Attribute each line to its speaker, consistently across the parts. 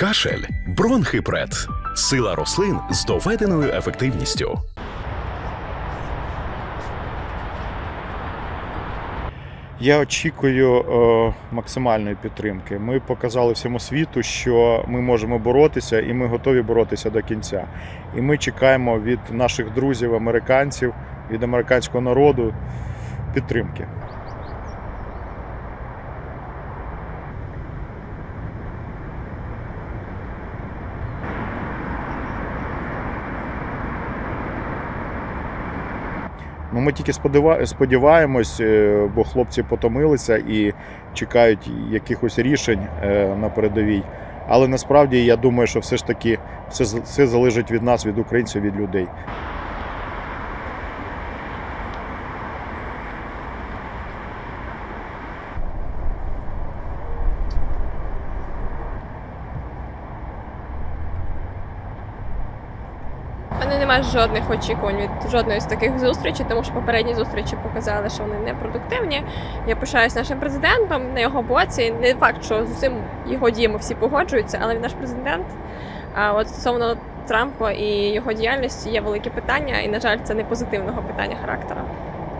Speaker 1: Кашель, бронхипред, сила рослин з доведеною ефективністю.
Speaker 2: Я очікую е, максимальної підтримки. Ми показали всьому світу, що ми можемо боротися, і ми готові боротися до кінця. І ми чекаємо від наших друзів, американців, від американського народу підтримки. Ну, ми тільки сподіваємось, е, бо хлопці потомилися і чекають якихось рішень е, на передовій. Але насправді я думаю, що все ж таки все, все залежить від нас, від українців, від людей.
Speaker 3: Немає жодних очікувань від жодної з таких зустрічей, тому що попередні зустрічі показали, що вони непродуктивні. Я пишаюсь нашим президентом на його боці. Не факт, що з усім його діями всі погоджуються, але він наш президент. А от стосовно Трампа і його діяльності є великі питання, і на жаль, це не позитивного питання характера.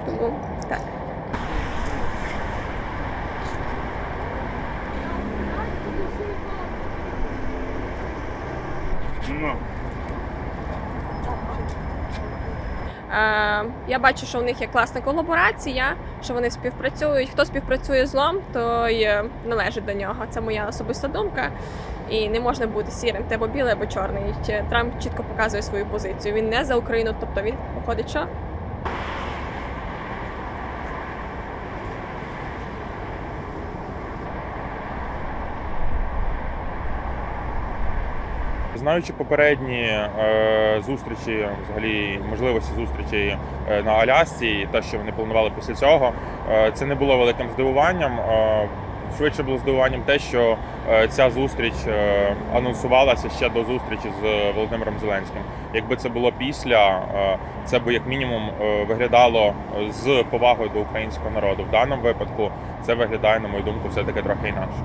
Speaker 3: Тому так. Е, я бачу, що у них є класна колаборація, що вони співпрацюють. Хто співпрацює злом, той е, належить до нього. Це моя особиста думка. І не можна бути сірим, або білий, або чорний. Трамп чітко показує свою позицію. Він не за Україну, тобто він походить що?
Speaker 4: Знаючи попередні е, зустрічі, взагалі можливості зустрічі е, на Алясці, і те, що вони планували після цього, е, це не було великим здивуванням. Е, швидше було здивуванням те, що е, ця зустріч е, анонсувалася ще до зустрічі з Володимиром Зеленським. Якби це було після, це би як мінімум виглядало з повагою до українського народу. В даному випадку це виглядає, на мою думку, все таки трохи інакше.